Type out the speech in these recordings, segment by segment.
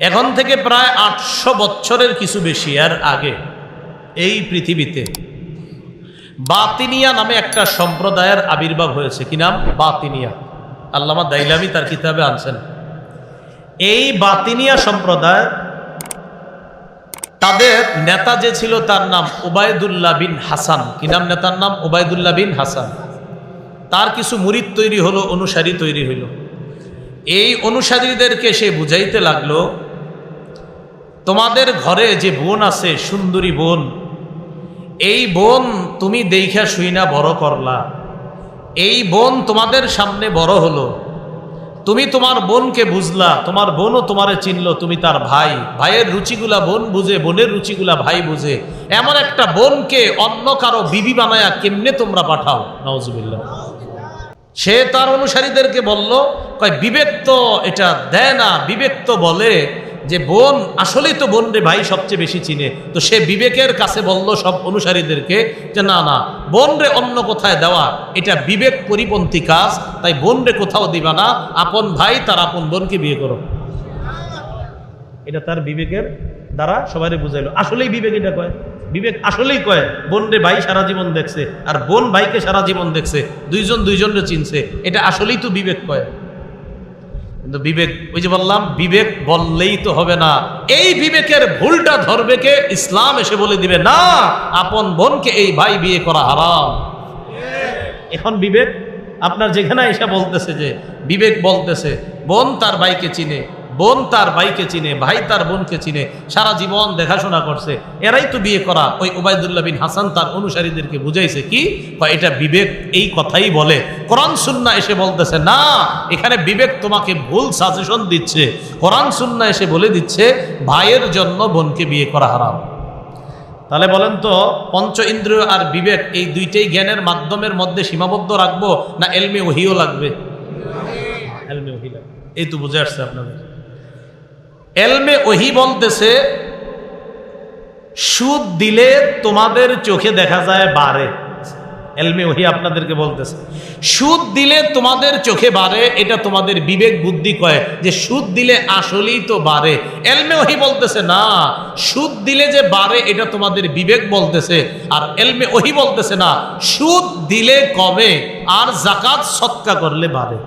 এখন থেকে প্রায় আটশো বছরের কিছু বেশি আর আগে এই পৃথিবীতে বাতিনিয়া নামে একটা সম্প্রদায়ের আবির্ভাব হয়েছে। কি নাম? বাতিনিয়া। আল্লামা দাইলামি তার কিতাবে আনছেন। এই বাতিনিয়া সম্প্রদায় তাদের নেতা যে ছিল তার নাম ওবায়দুল্লাহ বিন হাসান। কি নাম নেতার নাম? ওবায়দুল্লাহ বিন হাসান। তার কিছু মুরিদ তৈরি হলো, অনুসারী তৈরি হইল। এই অনুসারীদেরকে সে বুঝাইতে লাগল তোমাদের ঘরে যে বোন আছে, সুন্দরী বোন, এই বোন তুমি দেখা শুই না বড় করলা। এই বোন তোমাদের সামনে বড় হলো। তুমি তোমার বোনকে বুঝলা, তোমার বোনও তোমারে চিনলো, তুমি তার ভাই। ভাইয়ের রুচিগুলা বোন বুঝে, বোনের রুচিগুলা ভাই বুঝে। এমন একটা বোনকে অন্য কারও বিবি বানায়া কেমনে তোমরা পাঠাও? নওয়াজুবিল্লাহ সে তার অনুসারীদেরকে বলল, কয়, বিবেক তো এটা দেয় না, বিবেক তো বলে। যে বোন, আসলেই তো বোন রে ভাই সবচেয়ে বেশি চিনে। তো সে বিবেকের কাছে বলল সব অনুসারীদেরকে যে, না না, বোন রে অন্য কোথায় দেওয়া? এটা বিবেক পরিপন্থী কাজ, তাই বোন রে কোথাও দিবা না। আপন ভাই, তার আপন বোনকে বিয়ে করো। এটা তার বিবেকের দ্বারা সবাই বুঝাইলো। আসলেই বিবেক এটা কয়? বিবেক আসলেই কয়, বোন রে ভাই সারা জীবন দেখছে, আর বোন ভাইকে সারা জীবন দেখছে। দুইজন দুইজনরে চিনছে। এটা আসলেই তো বিবেক কয়। কিন্তু বিবেক, ওই যে বললাম, বিবেক বললেই তো হবে না। এই বিবেকের ভুলটা ধরবে কে? ইসলাম এসে বলে দিবে, না, আপন বোনকে এই ভাই বিয়ে করা হারাম। এখন বিবেক, আপনার যেখানে এসে বলতেছে যে, বিবেক বলতেছে, বোন তার ভাইকে চিনে। বোন তার ভাইকে চিনে, ভাই তার বোনকে চিনে, সারা জীবন দেখাশোনা করছে। এরাই তো বিয়ে করা। ওই ওবায়দুল্লাহ বিন হাসান তার অনুসারীদেরকে বুঝাইছে কি? বা এটা বিবেক এই কথাই বলে। কোরআন সুন্না এসে বলতেছে, না, এখানে বিবেক তোমাকে ভুল সাজেশন দিচ্ছে। কোরআন সুন্না এসে বলে দিচ্ছে, ভাইয়ের জন্য বোনকে বিয়ে করা হারাম। তাহলে বলেন তো, পঞ্চ ইন্দ্রিয় আর বিবেক এই দুইটাই জ্ঞানের মাধ্যমের মধ্যে সীমাবদ্ধ রাখব, না এলমে ওহিও লাগবে? এলমে ওহি লাগবে। এই তো বুঝে আসছে আপনাদের। এলমে ওহি বলতেছে, সুদ দিলে তোমাদের চোখে দেখা যায় বাড়ে এলমে ওহি আপনাদেরকে বলতেছে, সুদ দিলে তোমাদের চোখে বাড়ে এটা তোমাদের বিবেক বুদ্ধি কয় যে সুদ দিলে আসলেই তো বাড়ে এলমে ওহি বলতেছে, না, সুদ দিলে যে বাড়ে এটা তোমাদের বিবেক বলতেছে। আর এলমে ওহি বলতেছে, না, সুদ দিলে কমে, আর জাকাত সৎকা করলে বাড়ে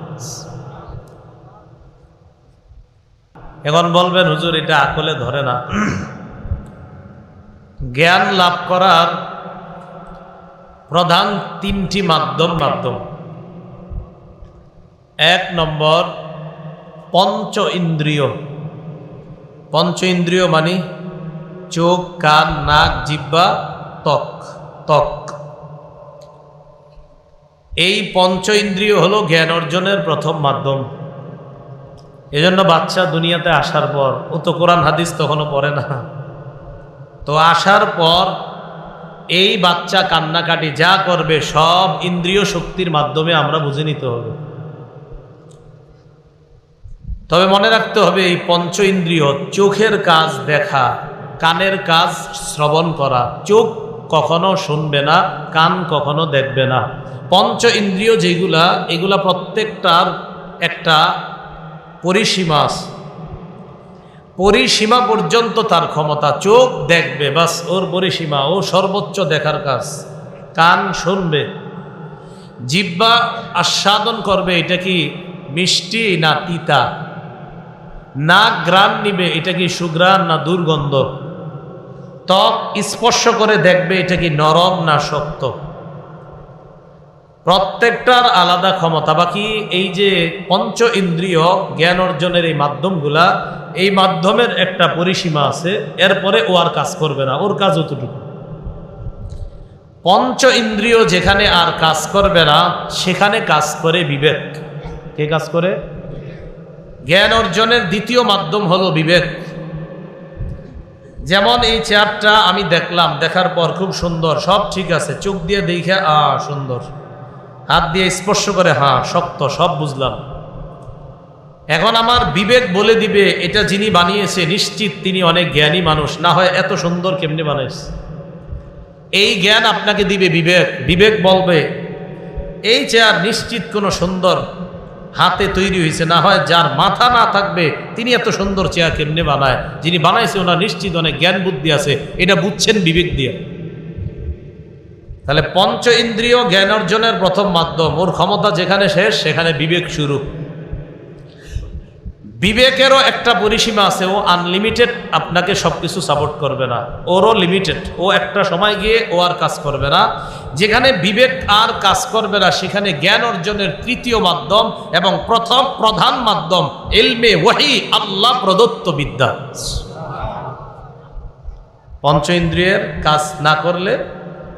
এখন বলবেন, হুজুর, এটা আকলে ধরে না। জ্ঞান লাভ করার প্রধান তিনটি মাধ্যম মাধ্যম। এক নম্বর, পঞ্চ ইন্দ্রিয়। পঞ্চ ইন্দ্রিয় মানে চোখ, কান, নাক জিব্বা ত্বক ত্বক। এই পঞ্চ ইন্দ্রিয় হলো জ্ঞান অর্জনের প্রথম মাধ্যম। এজন্য বাচ্চা দুনিয়াতে আসার পর, ও তো কোরআন হাদিস তখনও পড়ে না। তো আসার পর এই বাচ্চা কান্নাকাটি যা করবে, সব ইন্দ্রিয় শক্তির মাধ্যমে আমরা বুঝে নিতে হবে। তবে মনে রাখতে হবে, এই পঞ্চ ইন্দ্রিয়, চোখের কাজ দেখা, কানের কাজ শ্রবণ করা, চোখ কখনো শুনবে না, কান কখনো দেখবে না। পঞ্চ ইন্দ্রিয় যেগুলা, এগুলা প্রত্যেকটার একটা পরিসীমা আছে। পরিসীমা পর্যন্ত তার ক্ষমতা, চোখ দেখবে, বাস, ওর পরিসীমা, ও সর্বোচ্চ দেখার কাজ। কান শুনবে। জিব্বা আস্বাদন করবে, এটা কি মিষ্টি না তিতা? নাক গ্রান নিবে, এটা কি সুগ্রাণ না দুর্গন্ধ? ত্বক স্পর্শ করে দেখবে, এটা কি নরম না শক্ত? প্রত্যেকটার আলাদা ক্ষমতা। বাকি এই যে পঞ্চ ইন্দ্রিয় জ্ঞান অর্জনের এই মাধ্যমগুলা, এই মাধ্যমের একটা পরিসীমা আছে, এরপরে ও আর কাজ করবে না, ওর কাজ অতটুকু। পঞ্চ ইন্দ্রিয় যেখানে আর কাজ করবে না, সেখানে কাজ করে বিবেক। কে কাজ করে? জ্ঞান অর্জনের দ্বিতীয় মাধ্যম হলো বিবেক। যেমন এই চেয়ারটা আমি দেখলাম, দেখার পর খুব সুন্দর, সব ঠিক আছে, চোখ দিয়ে দেখে আ সুন্দর। হাত দিয়ে স্পর্শ করে হ্যাঁ শক্ত, সব বুঝলাম। এখন আমার বিবেক বলে দিবে, এটা যিনি বানিয়েছে, নিশ্চিত তিনি অনেক জ্ঞানী মানুষ। না হয় এত সুন্দর কেমনি বানাইছে? এই জ্ঞান আপনাকে দিবে বিবেক। বিবেক বলবে, এই চেয়ার নিশ্চিত কোনো সুন্দর হাতে তৈরি হয়েছে, না হয় যার মাথা না থাকবে, তিনি এত সুন্দর চেয়ার কেমনে বানায়? যিনি বানাইছে, ওনার নিশ্চিত অনেক জ্ঞান বুদ্ধি আছে। এটা বুঝছেন বিবেক দিয়ে। তাহলে পঞ্চ ইন্দ্রিয় জ্ঞান অর্জনের প্রথম মাধ্যম, ওর ক্ষমতা যেখানে শেষ, সেখানে বিবেক শুরু। বিবেকেরও একটা পরিসীমা আছে, ও আনলিমিটেড আপনাকে সব কিছু সাপোর্ট করবে না। ওরও লিমিটেড ও একটা সময় গিয়ে ও আর কাজ করবে না। যেখানে বিবেক আর কাজ করবে না, সেখানে জ্ঞান অর্জনের তৃতীয় মাধ্যম এবং প্রথম, প্রধান মাধ্যম এলমে ওয়াহি, আল্লাহ প্রদত্ত বিদ্যা। পঞ্চ ইন্দ্রিয়ের কাজ না করলে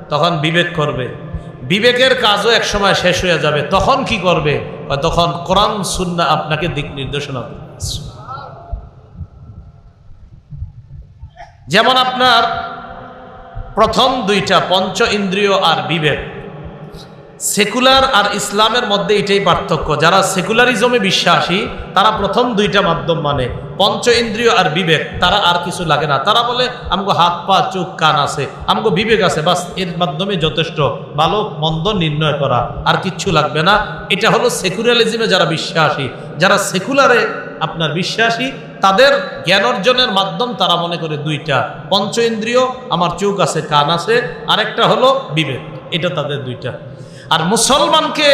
তখন বিবেক করবে। বিবেকের কাজও একসময় শেষ হয়ে যাবে। তখন কি করবে? বা তখন কোরআন, সুন্না আপনাকে দিক নির্দেশনা যেমন আপনার প্রথম দুইটা পঞ্চ ইন্দ্রিয় আর বিবেক। সেকুলার আর ইসলামের মধ্যে এটাই পার্থক্য। যারা সেকুলারিজমে বিশ্বাসী, তারা প্রথম দুইটা মাধ্যম মানে পঞ্চ ইন্দ্রিয় আর বিবেক। তারা আর কিছু লাগে না। তারা বলে, আমগো হাত, পা, চোখ, কান আছে। আমগো বিবেক আছে। বাস, এর মাধ্যমে যথেষ্ট। ভালো, মন্দ নির্ণয় করা। আর কিচ্ছু লাগবে না। এটা হলো সেকুলারিজমে যারা বিশ্বাসী। যারা সেকুলারে আপনার বিশ্বাসী, তাদের জ্ঞান অর্জনের মাধ্যম তারা মনে করে দুইটা। পঞ্চ ইন্দ্রিয়, আমার চোখ আছে, কান আছে। আরেকটা হলো বিবেক। এটা তাদের দুইটা। আর মুসলমানকে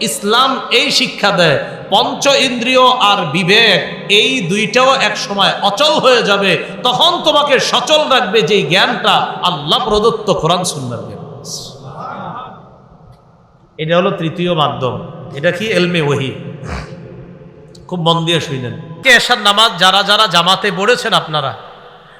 ইসলাম এই শিক্ষা দেয়, পঞ্চ ইন্দ্রিয় আর বিবেক, এই দুইটাও এক সময় অচল হয়ে যাবে। তখন তোমাকে সচল রাখবে যে জ্ঞানটা আল্লাহ প্রদত্ত কোরআন সুন্দর এটা হলো তৃতীয় মাধ্যম। এটা কি? এলমে ওহি। খুব মন দিয়ে শুনলেন। এশার নামাজ যারা যারা জামাতে পড়েছেন আপনারা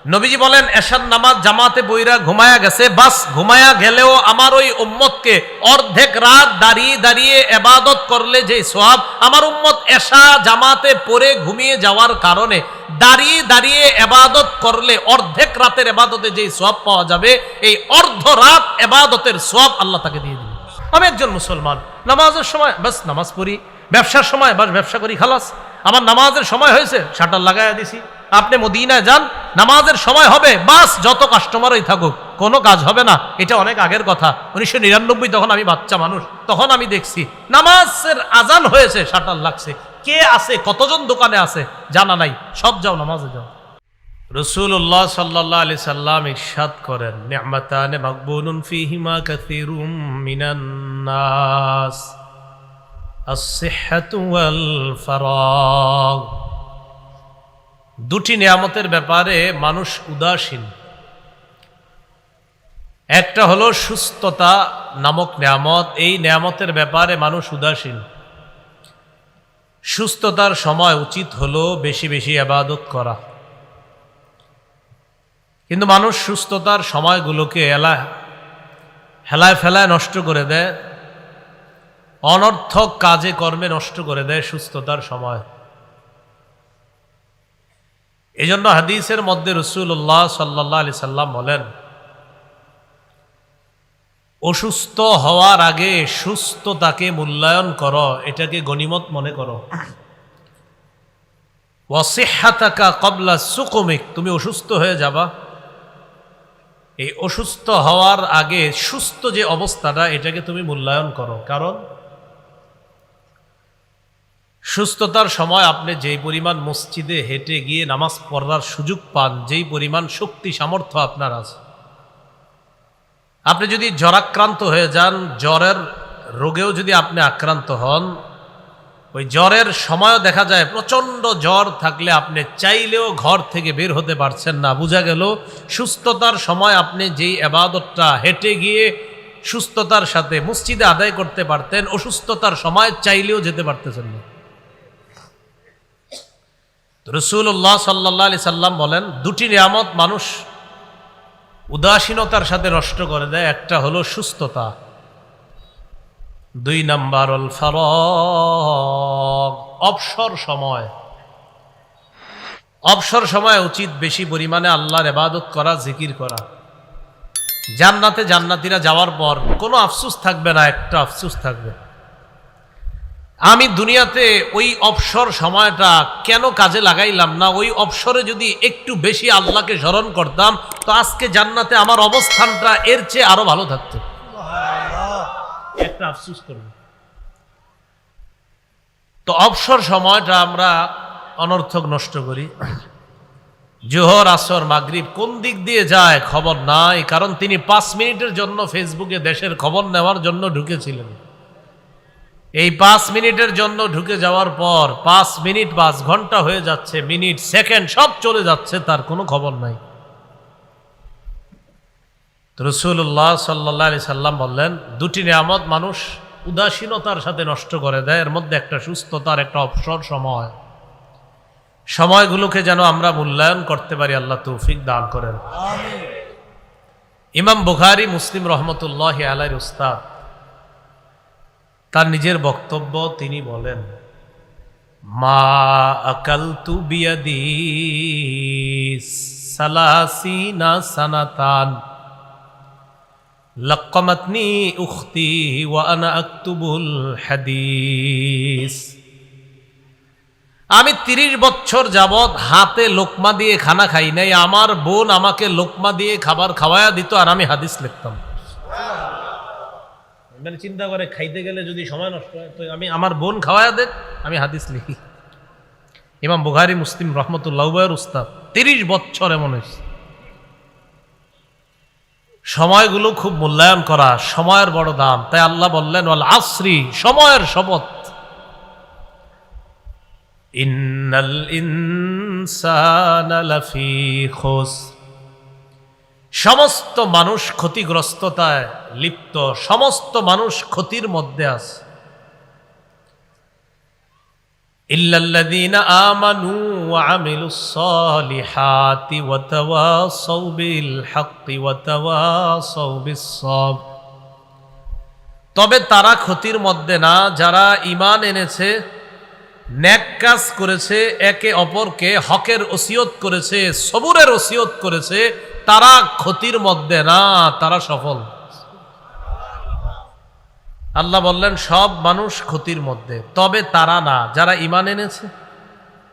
নবীজি বলেন, এশার নামাজ জামাতে বইরা ঘুমায়া গেছে, বাস ঘুমায়া গেলেও আমার ওই উম্মতকে অর্ধেক রাত দাঁড়িয়ে দাঁড়িয়ে এবাদত করলে যে সোয়াব আমার উম্মত এশা জামাতে পড়ে ঘুমিয়ে যাওয়ার কারণে দাঁড়িয়ে দাঁড়িয়ে এবাদত করলে অর্ধেক রাতের এবাদতে যেই সোয়াব পাওয়া যাবে, এই অর্ধ রাত এবাদতের সোয়াব আল্লাহ তাকে দিয়ে দিবে। আমি একজন মুসলমান, নামাজের সময় বাস নামাজ পড়ি, ব্যবসার সময় বাস ব্যবসা করি, খালাস। আমার নামাজের সময় হয়েছে, শাটার লাগাইয়া দিছি। আপনি মদিনায় যান, নামাজের সময় হবে, বাস, যত কাস্টমারই থাকুক, কোনো কাজ হবে না। এটা অনেক আগের কথা। উনিশশো নিরানব্বই তখন আমি বাচ্চা মানুষ, তখন আমি দেখছি, নামাজের আজান হয়েছে শাটার লাগছে। কে আছে, কতজন দোকানে আছে, জানা নাই। সব যাও, নামাজে যাও। রসুল্লাহ সাল্লাহ আলি সাল্লাম ইরশাদ করেন নিয়ামাতানে মাকবুনুন ফিহিমা কাসীরুম মিনান নাস as-sihhatu wal faragh দুটি নিয়ামতের ব্যাপারে মানুষ উদাসীন। একটা হলো সুস্থতা নামক নিয়ামত, এই নিয়ামতের ব্যাপারে মানুষ উদাসীন। সুস্থতার সময় উচিত হলো বেশি বেশি আবাদত করা। কিন্তু মানুষ সুস্থতার সময়গুলোকে এলা হেলায় ফেলায় নষ্ট করে দেয়, অনর্থক কাজে কর্মে নষ্ট করে দেয় সুস্থতার সময়। এই জন্য হাদিসের মধ্যে রসুল্লাহ সাল্লাহ আলি সাল্লাম বলেন, অসুস্থ হওয়ার আগে সুস্থতাকে মূল্যায়ন করো, এটাকে গণিমত মনে করো। ওয়াসিহাতাকা কবলা সুকমিক, তুমি অসুস্থ হয়ে যাবা। এই অসুস্থ হওয়ার আগে সুস্থ যে অবস্থাটা, এটাকে তুমি মূল্যায়ন করো। কারণ সুস্থতার সময় আপনি যেই পরিমাণ মসজিদে হেঁটে গিয়ে নামাজ পড়ার সুযোগ পান, যেই পরিমাণ শক্তি, সামর্থ্য আপনার আছে। আপনি যদি জ্বরাক্রান্ত হয়ে যান, জ্বরের রোগেও যদি আপনি আক্রান্ত হন, ওই জ্বরের সময়ও দেখা যায় প্রচণ্ড জ্বর থাকলে আপনি চাইলেও ঘর থেকে বের হতে পারছেন না। বোঝা গেল, সুস্থতার সময় আপনি যেই আবাদতটা হেঁটে গিয়ে সুস্থতার সাথে মসজিদে আদায় করতে পারতেন, অসুস্থতার সময় চাইলেও যেতে পারতেছেন না। রসুল্লাহ সাল্লাহ আলি সাল্লাম বলেন, দুটি নিয়ামত মানুষ উদাসীনতার সাথে নষ্ট করে দেয়। একটা হলো সুস্থতা। দুই নাম্বার অল ফারগ অবসর সময়। অবসর সময় উচিত বেশি পরিমাণে আল্লাহর এবাদত করা, জিকির করা। জান্নাতে জান্নাতিরা যাওয়ার পর কোনো আফসুস থাকবে না, একটা আফসুস থাকবে। আমি দুনিয়াতে ওই অবসর সময়টা কেন কাজে লাগাইলাম না? ওই অবসরে যদি একটু বেশি আল্লাহকে স্মরণ করতাম তো আজকে জান্নাতে আমার অবস্থানটা এর চেয়ে আরও ভালো থাকতো। একটা আফসুস করবে তো অবসর সময়টা আমরা অনর্থক নষ্ট করি। জোহর আসর মাগরিব কোন দিক দিয়ে যায় খবর নাই কারণ তিনি পাঁচ মিনিটের জন্য ফেসবুকে দেশের খবর নেওয়ার জন্য ঢুকেছিলেন। এই পাঁচ মিনিটের জন্য ঢুকে যাওয়ার পর পাঁচ মিনিট পাঁচ ঘণ্টা হয়ে যাচ্ছে মিনিট সেকেন্ড সব চলে যাচ্ছে তার কোনো খবর নাই। রসুল্লাহ সাল্লাহ আলি সাল্লাম বললেন দুটি নিয়ামত মানুষ উদাসীনতার সাথে নষ্ট করে দেয় এর মধ্যে একটা সুস্থতার একটা অবসর সময়। সময়গুলোকে যেন আমরা মূল্যায়ন করতে পারি আল্লাহ তৌফিক দান করেন। ইমাম বুখারি মুসলিম রহমতুল্লাহ আলাইর উস্তাদ তার নিজের বক্তব্য তিনি বলেন, মা আকাল তু বিয়াদি সালাসিনা সানাতান, লক্কমাতনি উখতি ওয়া আনা আক্তুবুল হাদিস। আমি তিরিশ বছর যাবৎ হাতে লোকমা দিয়ে খানা খাই নাই, আমার বোন আমাকে লোকমা দিয়ে খাবার খাওয়ায়া দিত আর আমি হাদিস লিখতাম। মানে চিন্তা করে খাইতে গেলে যদি সময় নষ্ট হয়, তো আমি আমার বোন খাওয়ায়া দেখ, আমি হাদিস লিখি। ইমাম বুখারি, মুসলিম, রহমতুল্লাহ উস্তাদ, তিরিশ বছর এমন হয়েছে। সময়গুলো খুব মূল্যায়ন করা, সময়ের বড় দাম। তাই আল্লাহ বললেন, ওয়াল আশ্রি সময়ের শপথ। ইন্নাল ইনসানা লাফি খুস সমস্ত মানুষ ক্ষতিগ্রস্ততায় লিপ্ত, সমস্ত মানুষ ক্ষতির মধ্যে আছে। ইল্লাল্লাযীনা আমানু ওয়া আমিলুস সালিহাতি ওয়া তাওয়াসাউ বিল হাক্কি ওয়া তাওয়াসাউ বিস সাবর তবে তারা ক্ষতির মধ্যে না, যারা ইমান এনেছে, ন্যাক কাজ করেছে, একে অপরকে হকের ওসিয়ত করেছে, সবুরের ওসিয়ত করেছে তারা ক্ষতির মধ্যে না তারা সফল আল্লাহ বললেন সব মানুষ ক্ষতির মধ্যে তবে তারা না যারা ইমান এনেছে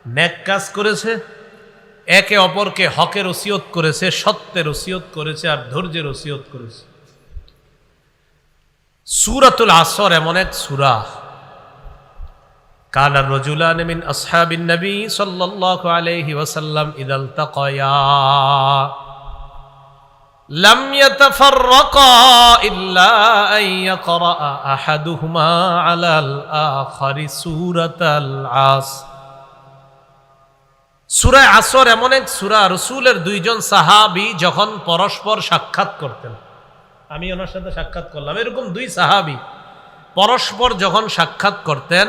ন্যাক কাজ করেছে একে অপরকে হকের ওসিয়ত করেছে সত্যের ওসিয়ত করেছে আর ধৈর্যের ওসিয়ত করেছে সুরাতুল আসর এমন এক সুরা كان الرجلان من أصحاب النبي صلى الله عليه وسلم إذا التقيا لم يتفرقا إلا أن يقرأ أحدهما على الآخر سورة العصر সুরায় আসর এমন এক সুরা রসুলের দুইজন সাহাবি যখন পরস্পর সাক্ষাৎ করতেন আমি ওনার সাথে সাক্ষাৎ করলাম এরকম দুই সাহাবি পরস্পর যখন সাক্ষাৎ করতেন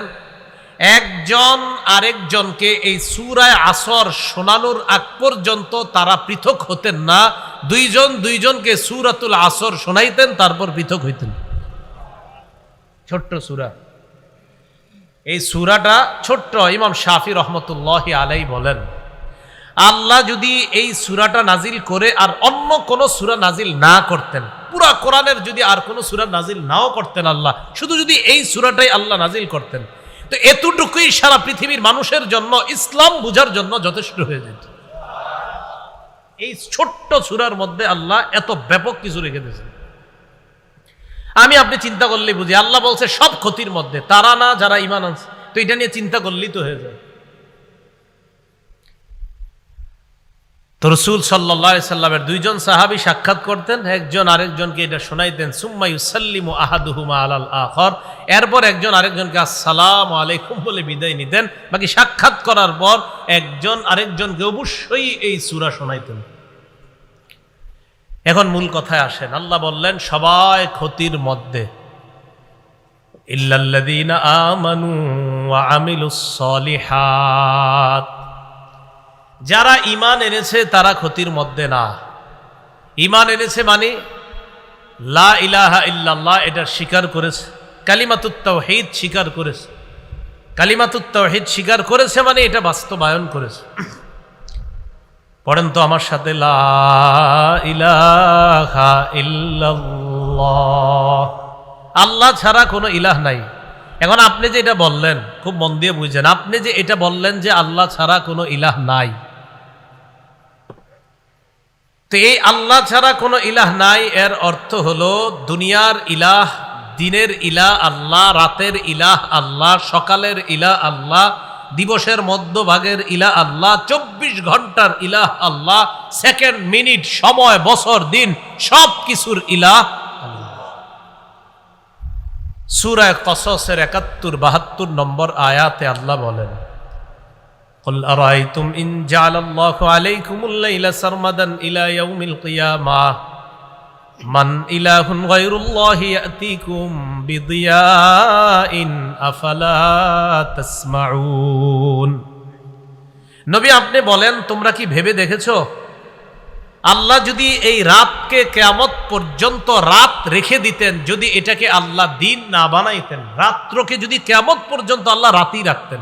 একজন আরেকজনকে এই সুরায় আসর শোনানোর আগ পর্যন্ত তারা পৃথক হতেন না দুইজন, দুইজনকে সুরাতুল আসর শোনাইতেন, তারপর পৃথক হইতেন। ছোট্ট সুরা। এই সুরাটা ছোট্ট ইমাম শাফি রহমতুল্লাহ আলাই বলেন, আল্লাহ যদি এই সুরাটা নাজিল করে আর অন্য কোন সুরা নাজিল না করতেন, পুরা কোরআনের যদি আর কোনো সুরা নাজিল নাও করতেন আল্লাহ, শুধু যদি এই সুরাটাই আল্লাহ নাজিল করতেন, তো এতটুকুই সারা পৃথিবীর মানুষের জন্য, ইসলাম বুঝার জন্য যথেষ্ট হয়ে যেত। এই ছোট্ট সুরার মধ্যে আল্লাহ এত ব্যাপক কিছু রেখে দিয়েছেন। আমি আপনি চিন্তা করলেই বুঝি, আল্লাহ বলছে সব ক্ষতির মধ্যে, তারা না, যারা ইমান আছে তো এটা নিয়ে চিন্তা করলেই তো হয়ে যায়। তো রসুল সাল্লাহ সাল্লামের দুইজন সাহাবি সাক্ষাৎ করতেন, একজন আরেকজনকে এটা শোনাইতেন সুম্মাই সাল্লিম আহাদুহুমা আলাল আখর এরপর একজন আরেকজনকে আসসালাম আলাইকুম বলে বিদায় নিতেন। বাকি সাক্ষাৎ করার পর একজন আরেকজনকে অবশ্যই এই সুরা শোনাইতেন। এখন মূল কথায় আসেন। আল্লাহ বললেন, সবাই ক্ষতির মধ্যে। ইল্লাল্লাযীনা আমানু ওয়া আমিলুস সলিহাত। যারা ইমান এনেছে, তারা ক্ষতির মধ্যে না। ইমান এনেছে মানে লা ইলাহা ইল্লাল্লাহ এটা স্বীকার করেছে। কালিমাতুত তাওহীদ স্বীকার করেছে। কালিমাতুত তাওহীদ স্বীকার করেছে মানে এটা বাস্তবায়ন করেছে। পড়েন তো আমার সাথে, লা ইলাহা ইল্লাল্লাহ। আল্লাহ ছাড়া কোনো ইলাহ নাই। এখন আপনি যে এটা বললেন, খুব মন দিয়ে বুঝছেন আপনি যে এটা বললেন যে আল্লাহ ছাড়া কোনো ইলাহ নাই। তো এই আল্লাহ ছাড়া কোনো ইলাহ নাই। এর অর্থ হলো দুনিয়ার ইলাহ, দিনের ইলা আল্লাহ, রাতের ইলাহ আল্লাহ, সকালের ইলা আল্লাহ, দিবসের মধ্যভাগের ইলা আল্লাহ, চব্বিশ ঘণ্টার ইলাহ আল্লাহ, সেকেন্ড মিনিট, সময়, বছর, দিন সব কিছুর ইলাহ সুরায় কসসের একাত্তর বাহাত্তর নম্বর আয়াতে আল্লাহ বলেন قل أرأيتم إن جعل الله عليكم الليل سرمدا إلى يوم القيامة من إله غير الله يأتيكم بضياء أفلا تسمعون নবী আপনি বলেন তোমরা কি ভেবে দেখেছো আল্লাহ যদি এই রাতকে কেয়ামত পর্যন্ত রাত রেখে দিতেন যদি এটাকে আল্লাহ দিন না বানাইতেন রাত্রকে যদি কেয়ামত পর্যন্ত আল্লাহ রাতই রাখতেন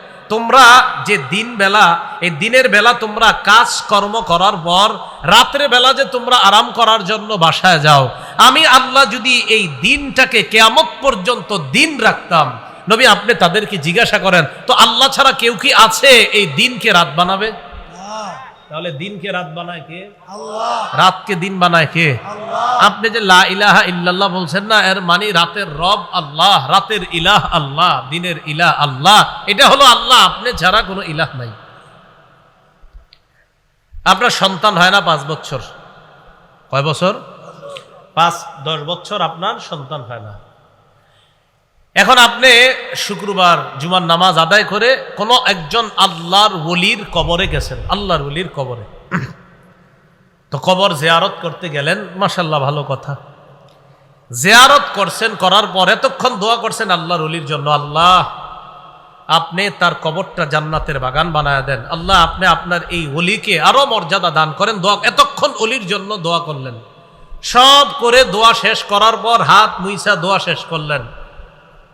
তোমরা যে দিন বেলা, এই দিনের বেলা তোমরা কাজ কর্ম করার পর, রাত্রে বেলা যে তোমরা আরাম করার জন্য বাসায় যাও। আমি আল্লাহ যদি এই দিনটাকে কেয়ামত পর্যন্ত দিন রাখতাম, নবী আপনি তাদেরকে জিজ্ঞাসা করেন, তো আল্লাহ ছাড়া কেউ কি আছে এই দিনকে রাত বানাবে? তাহলে দিনকে রাত বানায় কে? রাতকে দিন বানায় কে? আপনি যে লা ইলাহা ইল্লাল্লাহ বলছেন না এর মানে রাতের রব আল্লাহ রাতের ইলাহ আল্লাহ দিনের ইলাহ আল্লাহ এটা হলো আল্লাহ আপনি ছাড়া কোনো ইলাহ নাই। আপনার সন্তান হয় না পাঁচ বছর। কয় বছর। পাঁচ দশ বছর আপনার সন্তান হয় না। এখন আপনি শুক্রবার জুমার নামাজ আদায় করে কোনো একজন আল্লাহর ওলির কবরে গেছেন, আল্লাহর ওলির কবরে। তো কবর জেয়ারত করতে গেলেন মাসাল্লাহ ভালো কথা। জেয়ারত করছেন, করার পর এতক্ষণ দোয়া করছেন আল্লাহর অলির জন্য, আল্লাহ আপনি তার কবরটা জান্নাতের বাগান বানায় দেন। আল্লাহ আপনি আপনার এই অলিকে আরও মর্যাদা দান করেন, দোয়া এতক্ষণ অলির জন্য দোয়া করলেন। সব করে দোয়া শেষ করার পর হাত মুইসা দোয়া শেষ করলেন।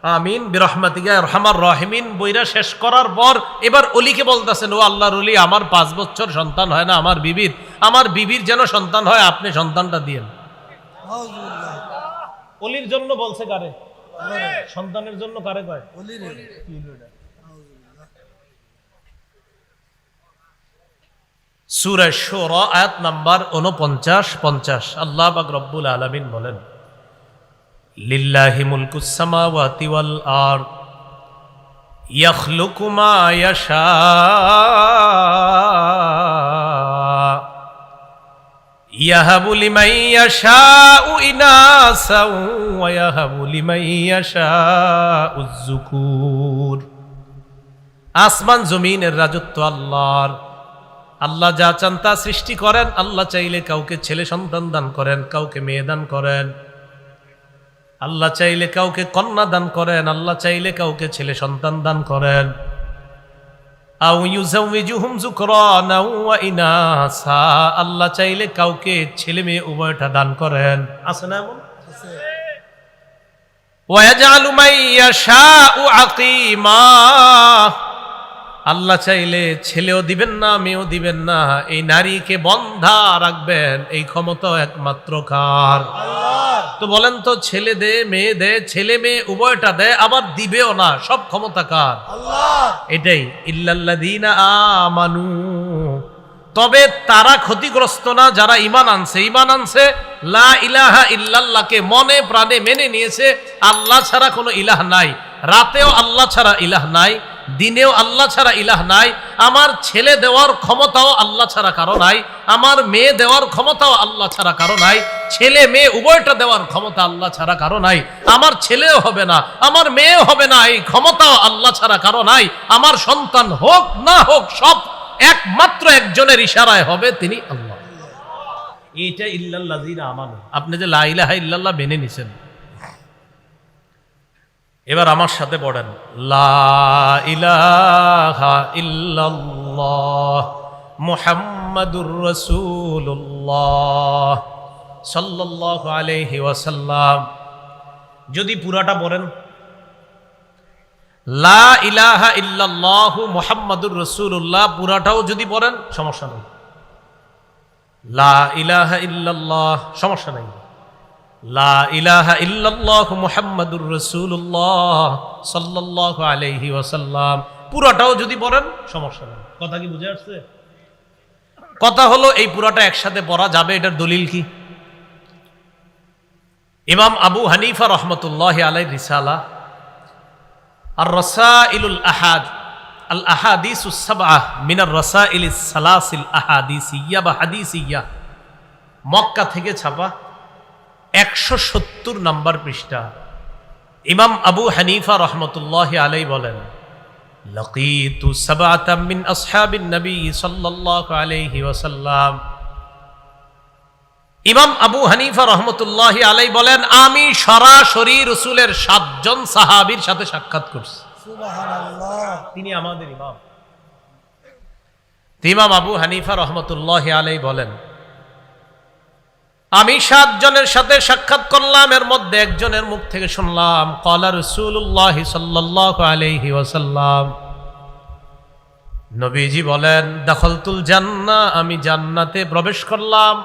আমিন বিরহমাতিকা রহমার রহিমিন বইরা শেষ করার পর এবার অলিকে বলতেছেন ও আল্লাহর অলি আমার পাঁচ বছর সন্তান হয় না আমার বিবির। আমার বিবির যেন সন্তান হয় আপনি সন্তানটা দিয়েন। অলির জন্য বলছে কারে? সন্তানের জন্য কারে কয়? সুরা শোরা আয়াত নাম্বার উনপঞ্চাশ পঞ্চাশ। আল্লাহ বাক রব্বুল আলমিন বলেন লিল্লাহি মুলকুস সামাওয়াতি ওয়াল ইয়াখলুকু মা ইয়াশা। ইয়াহাবু লিমান ইয়াশাউ ইনাসা ওয়া ইয়াহাবু লিমান ইয়াশাউ যুকুর। আসমান জমিনের রাজত্ব আল্লাহর। আল্লাহ যা চান তা সৃষ্টি করেন, আল্লাহ চাইলে কাউকে ছেলে সন্তান দান করেন, কাউকে মেয়ে দান করেন। আল্লাহ চাইলে কাউকে কন্যা দান করেন, আল্লাহ চাইলে কাউকে ছেলে সন্তান দান করেন। আল্লাহ চাইলে কাউকে ছেলে মেয়ে উভয়টা দান করেন। আছে না এমন? ওয়াজালু মাইয়াশাউ আকিমা। আল্লাহ চাইলে ছেলেও দিবেন না, মেয়েও দিবেন না। এই নারীকে বন্ধা রাখবেন, এই ক্ষমতা একমাত্র কার? তো বলেন তো, ছেলে দে, মেয়ে দে, ছেলে মেয়ে উভয়টা দেয় আবার দিবেও না, সব ক্ষমতা কার? এটাই, ইল্লাল্লাযীনা আমানু। তবে তারা ক্ষতিগ্রস্ত না, যারা ইমান আনছে। ইমান আনছে, লা ইলাহা ইল্লাল্লাহকে মনে প্রাণে মেনে নিয়েছে, আল্লাহ ছাড়া কোনো ইলাহ নাই। রাতেও আল্লাহ ছাড়া ইলাহ নাই দিনেও আল্লাহ ছাড়া ইলাহ নাই আমার ছেলে দেওয়ার ক্ষমতাও আল্লাহ ছাড়া কারও নাই আমার মেয়ে দেওয়ার ক্ষমতাও আল্লাহ ছাড়া কারও নাই ছেলে মেয়ে উভয়টা দেওয়ার ক্ষমতা আল্লাহ ছাড়া কারও নাই আমার ছেলেও হবে না আমার মেয়েও হবে না এই ক্ষমতাও আল্লাহ ছাড়া কারও নাই আমার সন্তান হোক না হোক সব একমাত্র একজনের ইশারায় হবে তিনি আল্লাহ। এইটা ইল্লাল্লাহ আমানু। আপনি যে লা ইলাহা ইল্লাল্লাহ মেনে নিছেন। এবার আমার সাথে পড়েন। মুহাম্মাদুর রাসূলুল্লাহ সাল্লাল্লাহু আলাইহি ওয়াসাল্লাম। যদি পুরাটা পড়েন। লা ইলাহা ইল্লাল্লাহু মুহাম্মাদুর রাসূলুল্লাহ পুরাটাও যদি পড়েন, সমস্যা নেই। লা ইলাহা ইল্লাল্লাহ, সমস্যা নেই। লা ইলাহা ইল্লাল্লাহু মুহাম্মাদুর রাসূলুল্লাহ সাল্লাল্লাহু আলাইহি পুরাটাও যদি পড়েন সমস্যা নেই। কথা কি বুঝে আসছে? কথা হলো, এই পুরাটা একসাথে পড়া যাবে, এটার দলিল কি? ইমাম আবু হানিফা রহমতুল্লাহ আলাই রিসালা আর রসাইলুল আহাদ আল আহাদিস উসাবাহ মিনার রসাইল সালাসিল আহাদিসিয়া বা হাদিসিয়া। মক্কা থেকে ছাপা একশো সত্তর নম্বর পৃষ্ঠা। ইমাম আবু হানিফা রহমতুল্লাহ আলাই বলেন লকিতু মিন আসহাবিন নবী সাল্লাল্লাহু আলাইহি ওয়াসাল্লাম। ইমাম আবু হানিফা রহমতুল্লাহ আলাই বলেন আমি সরাসরি রসুলের সাতজন সাহাবির সাথে সাক্ষাৎ করছি। তিনি আমাদের ইমাম। ইমাম আবু হানিফা রহমতুল্লাহ আলাই বলেন আমি সাতজনের সাথে সাক্ষাৎ করলাম এর মধ্যে একজনের মুখ থেকে শুনলাম কলা রসুল্লাহ সাল্লাহ আলহি ওয়াসাল্লাম নবীজি বলেন দখলতুল জান্না আমি জান্নাতে প্রবেশ করলাম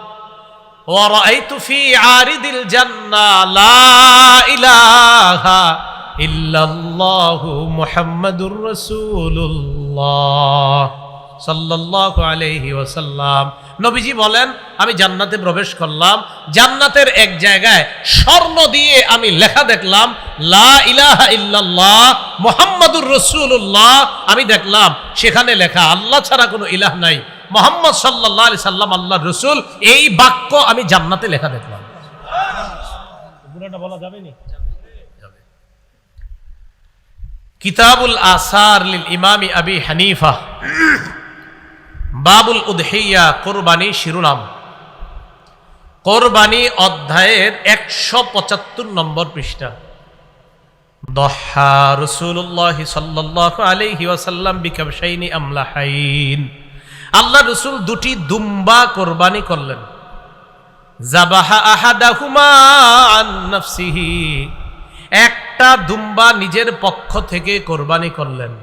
ورأيت في عارض الجنة لا إله إلا الله محمد رسول الله সাল্লাল্লাহু আলাইহি ওয়াসাল্লাম। নবীজি বলেন আমি জান্নাতে প্রবেশ করলাম। জান্নাতের এক জায়গায় স্বর্ণ দিয়ে আমি লেখা দেখলাম লা ইলাহা ইল্লাল্লাহ মুহাম্মাদুর রাসূলুল্লাহ। আমি দেখলাম সেখানে লেখা আল্লাহ ছাড়া কোনো ইলাহ নাই। মোহাম্মদ সাল্লাহ আলি সাল্লাম আল্লাহ রসুল। এই বাক্য আমি জান্নাতে লেখা দেখলাম। বলা যাবে নি? কিতাবুল আসার লিল ইমামি আবি হানিফা। বাবুল উদহিয়া কোরবানি শিরোনাম। কোরবানি অধ্যায়ের একশো পঁচাত্তর নম্বর পৃষ্ঠা। দহা রসুল্লাহ সাল্লাহ আলহি ওয়াসাল্লাম বিকাবসাইনি আমলাহাইন। আল্লাহ রসুল দুটি দুম্বা কোরবানি করলেন। জাবাহা আহাদাহুমা একটা দুম্বা নিজের পক্ষ থেকে কোরবানি করলেন।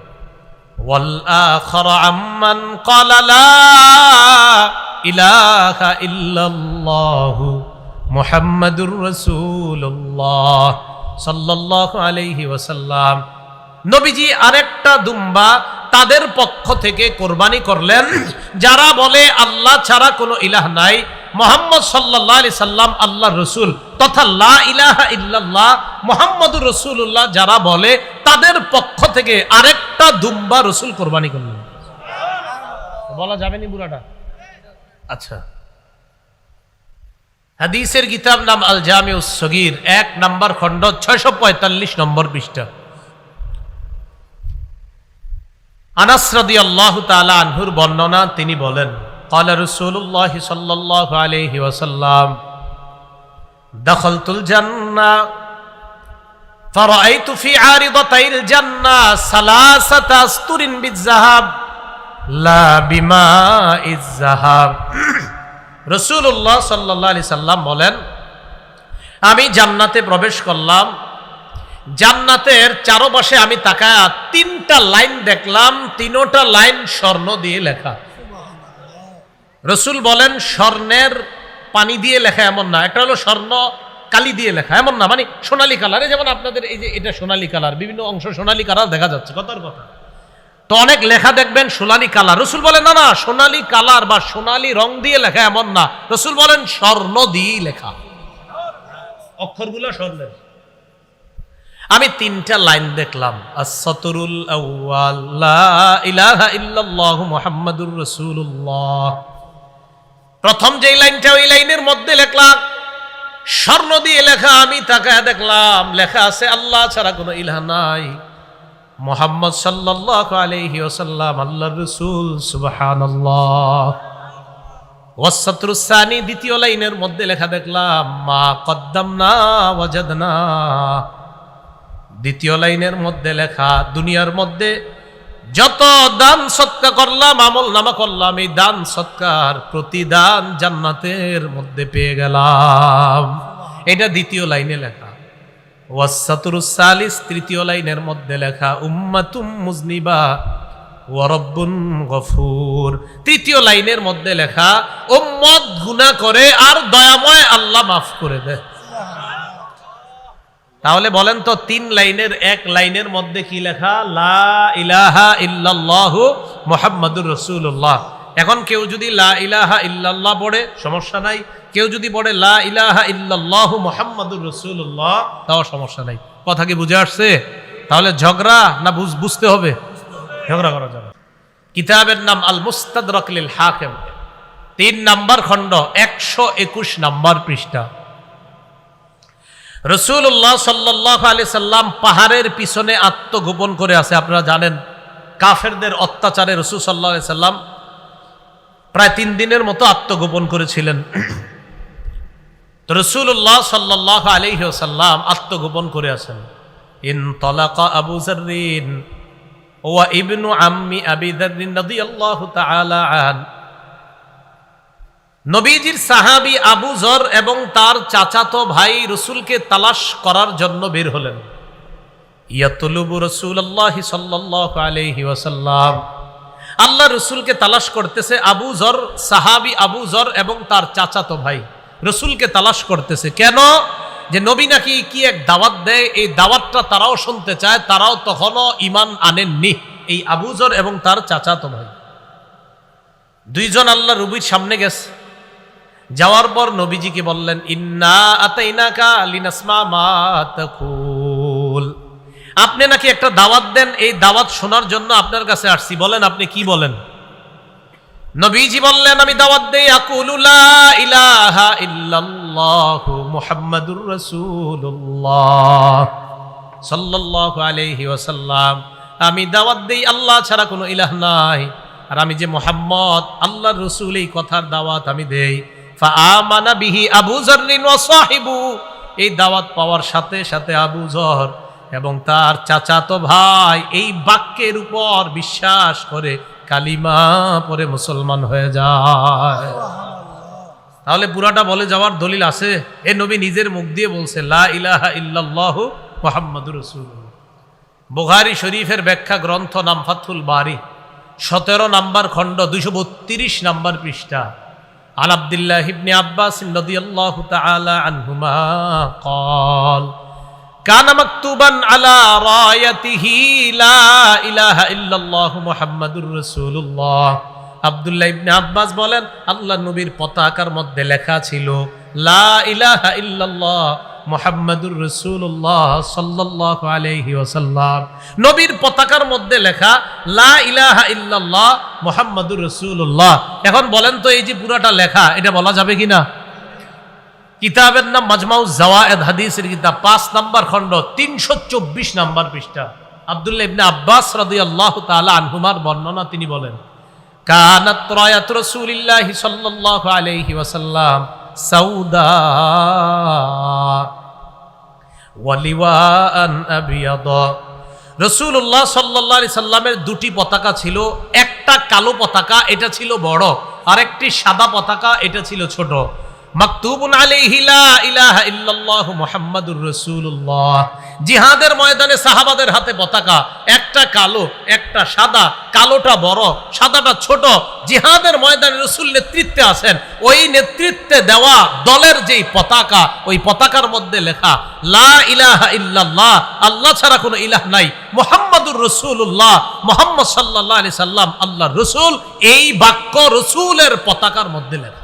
ওয়াল আখারা আম্মান ক্বালা লা ইলাহা ইল্লাল্লাহু মুহাম্মাদুর রাসূলুল্লাহ সাল্লাল্লাহু আলাইহি ওয়াসাল্লাম নবীজি আরেকটা দুম্বা তাদের পক্ষ থেকে কোরবানি করলেন, যারা বলে আল্লাহ ছাড়া কোনো ইলাহ নাই। মোহাম্মদ সাল্লাহ আলি সাল্লাম আল্লাহ রসুল, তথা লা ইলাহা ইল্লাল্লাহ মোহাম্মদুর রসুল্লাহ যারা বলে, তাদের পক্ষ থেকে আরেকটা দুম্বা রসুল কোরবানি করলেন। বলা যাবে নি বুড়াটা? আচ্ছা। হাদিসের কিতাব নাম আল জামিউস সগির, এক নম্বর খণ্ড, ছয়শো পঁয়তাল্লিশ নম্বর পৃষ্ঠা। আনাস আল্লাহ তাআলা আনহুর বর্ণনা তিনি বলেন قال رسول الله صلى الله عليه وسلم دخلت الجنة فرأيت في عارضتي الجنة ثلاثة أسطر بالذهب لا بماء الذهب রসুল্লাহ সাল্লাহ আলি সাল্লাম বলেন আমি জান্নাতে প্রবেশ করলাম জান্নাতের চারপাশে আমি তাকায় তিনটা লাইন দেখলাম তিনোটা লাইন স্বর্ণ দিয়ে লেখা রসুল বলেন স্বর্ণের পানি দিয়ে লেখা এমন না। একটা হলো স্বর্ণ কালি দিয়ে লেখা এমন না। মানে সোনালি কালার। যেমন আপনাদের এই যে এটা সোনালি কালার বিভিন্ন অংশ সোনালি কালার দেখা যাচ্ছে কথার কথা। তো অনেক লেখা দেখবেন সোনালি কালার। রসুল বলেন না না সোনালি কালার বা সোনালি রং দিয়ে লেখা এমন না। রসুল বলেন স্বর্ণ দিয়েই লেখা। অক্ষরগুলো স্বর্ণের। আমি তিনটা লাইন দেখলাম। আসতরুল ইলাহা ইল্লাল্লাহ মুহাম্মাদুর রাসূলুল্লাহ। প্রথম যে লাইনটা ওই লাইনের মধ্যে লেখলাম, স্বর্ণ দিয়ে লেখা, আমি তাকায় দেখলাম, লেখা আছে, আল্লাহ ছাড়া কোনো ইলাহ নাই। মোহাম্মদ সাল্লাল্লাহু আলাইহি ওয়াসাল্লাম, আল্লাহর রাসূল, সুবহানাল্লাহ। ওয়াসাতরুসানি দ্বিতীয় লাইনের মধ্যে লেখা দেখলাম, মা কদ্দামনা ওয়াজাদনা। দ্বিতীয় লাইনের মধ্যে লেখা, দুনিয়ার মধ্যে যত দান সৎকা করলাম, আমল নামা করলাম, এই দান সৎকার প্রতিদান জান্নাতের মধ্যে পেয়ে গেলাম। এটা দ্বিতীয় লাইনে লেখা। ওয়াসাতুরুসালিস তৃতীয় লাইনের মধ্যে লেখা, উম্মাতুম মুজনিবা ওয়ারব্বুন গফুর। তৃতীয় লাইনের মধ্যে লেখা, উম্মত গুনাহ করে আর দয়াময় আল্লাহ মাফ করে দেয় তাহলে বলেন তো তিন লাইনের, এক লাইনের মধ্যে কি লেখা? লা ইলাহা ইল্লাল্লাহ মুহাম্মাদুর রাসূলুল্লাহ। এখন কেউ যদি লা ইলাহা ইল্লাল্লাহ পড়ে, সমস্যা নাই। কেউ যদি পড়ে লা ইলাহা ইল্লাল্লাহ মুহাম্মাদুর রাসূলুল্লাহ, তাও সমস্যা নাই। কথা কি বুঝে আসছে? তাহলে ঝগড়া না বুঝ বুঝতে হবে? ঝগড়া করা যাবে কিতাবের নাম আল মুস্তাদরাক লিল হাকিম তিন নাম্বার খণ্ড, একশো একুশ নাম্বার পৃষ্ঠা। রসুল্লাহ সাল্লাহ আলি সাল্লাম পাহাড়ের পিছনে আত্মগোপন করে আছে, আপনারা জানেন। কাফেরদের অত্যাচারে রসুল সাল্লাহ আলি সাল্লাম প্রায় তিন দিনের মতো আত্মগোপন করেছিলেন। তো রসুল্লাহ সাল্লাহ আলিহি সাল্লাম আত্মগোপন করে আছেন। ইন তলাকা আবু জারিন ওয়া ইবনু আম্মি আবি নবীজির সাহাবি আবু জর এবং তার চাচাতো ভাই রসুলকে তালাশ করার জন্য বের হলেন। ইয়াতুলুবু রসুল্লাহ সাল্লাহ আলহি ওয়াসাল্লাম। আল্লাহ রসুলকে তালাশ করতেছে আবু জর, সাহাবি আবু জর এবং তার চাচাতো ভাই। রসুলকে তালাশ করতেছে। কেন? যে নবী নাকি কি এক দাওয়াত দেয়? এই দাওয়াতটা তারাও শুনতে চায়, তারাও তখনও ইমান আনেননি এই আবুজর এবং তার চাচাতো ভাই। দুইজন আল্লাহ রুবির সামনে গেছে। যাওয়ার পর নবীজিকে বললেন, ইন্না আতাইনাকা লিনাসমা মা আপনি নাকি একটা দাওয়াত দেন, এই দাওয়াত শোনার জন্য আপনার কাছে আসছি। বলেন, আপনি কি বলেন? নবীজি বললেন, আমি দাওয়াত দেই, আকুলু লা ইলাহা ইল্লাল্লাহ মুহাম্মাদুর রাসূলুল্লাহ সাল্লাল্লাহু আলাইহি ওয়াসাল্লাম। আমি দাওয়াত দেই, আল্লাহ ছাড়া কোনো ইলাহ নাই। আর আমি যে মোহাম্মদ, আল্লাহর রসুল, এই কথার দাওয়াত আমি দেই। ফাআমানা বিহি আবু জররিন ওয়া সাহিবু। এই দাওয়াত পাওয়ার সাথে সাথে আবু জর এবং তার চাচাতো ভাই এই বাক্যের উপর বিশ্বাস করে কালিমা পরে মুসলমান হয়ে যায়। তাহলে পুরাটা বলে যাওয়ার দলিল আছে? এ নবী নিজের মুখ দিয়ে বলছে লা ইলাহা ইল্লাল্লাহ মুহাম্মাদুর রাসূলুল্লাহ। বুখারী শরীফের ব্যাখ্যা গ্রন্থ নাম ফাথুল বারি। সতেরো নাম্বার খণ্ড দুইশো বত্রিশ নাম্বার পৃষ্ঠা। عن عبد الله بن عباس رضي الله تعالى عنهما قال كان مكتوبا على رايته لا اله الا الله محمد رسول الله আব্দুল্লাহ ইবনে আব্বাস বলেন আল্লাহ নবীর পতাকার মধ্যে লেখা ছিল লা ইলাহা ইল্লাল্লাহ মোহাম্মদুর রসুল্লাহ সাল্লাহ আলহি ওসাল্লাম নবীর পতাকার মধ্যে লেখা, লা ইলাহা ইল্লাল্লাহ মোহাম্মদুর রসুল্লাহ এখন বলেন তো, এই যে পুরাটা লেখা, এটা বলা যাবে কি না? কিতাবের নাম মাজমাউ জাওয়ায়েদ, হাদিসের কিতাব, পাঁচ নাম্বার খণ্ড, তিনশো চব্বিশ নাম্বার পৃষ্ঠা। আব্দুল্লাহ ইবনে আব্বাস রাদিয়াল্লাহু তাআলা আনহুমার বর্ণনা তিনি বলেন, কানাত রায়াত রাসূলিল্লাহি সাল্লাল্লাহু ওয়াসাল্লাম সাউদা। ওয়ালিওয়ান আবিয়াদা। রসুল্লাহ সাল্লাহ সাল্লামের দুটি পতাকা ছিল, একটা কালো পতাকা, এটা ছিল বড়, আরেকটি সাদা পতাকা, এটা ছিল ছোট। মাকতুবুন আলাইহি ইলাহা ইল্লাল্লাহ মুহাম্মাদুর রাসূলুল্লাহ। জিহাদের ময়দানে সাহাবাদের হাতে পতাকা, একটা কালো, একটা সাদা, কালোটা বড়, সাদাটা ছোট। জিহাদের ময়দানে রসুল নেতৃত্বে আছেন। ওই নেতৃত্বে দেওয়া দলের যেই পতাকা, ওই পতাকার মধ্যে লেখা, লা ইলাহা ইল্লাল্লাহ, আল্লাহ ছাড়া কোনো ইলাহ নাই। মোহাম্মদুর রসুল্লাহ মোহাম্মদ সাল্লাহ আলি সাল্লাম আল্লাহ রসুল, এই বাক্য রসুলের পতাকার মধ্যে লেখা।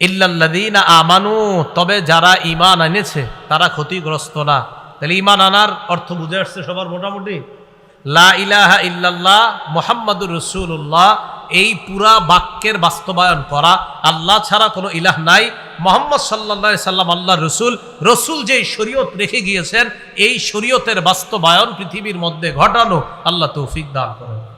ইল্লাল্লাদিনা আমানু, তবে যারা ইমান এনেছে, তারা ক্ষতিগ্রস্ত না। তাহলে ইমান আনার অর্থ বুঝে আসছে সবার মোটামুটি? লা ইলাহা ইল্লাল্লাহ মোহাম্মদুর রসুল্লাহ এই পুরা বাক্যের বাস্তবায়ন করা। আল্লাহ ছাড়া কোনো ইলাহ নাই। মোহাম্মদ সাল্লা সাল্লাম আল্লাহ রসুল। রসুল যেই শরীয়ত রেখে গিয়েছেন, এই শরীয়তের বাস্তবায়ন পৃথিবীর মধ্যে ঘটানো আল্লাহ তৌফিক দান করেন।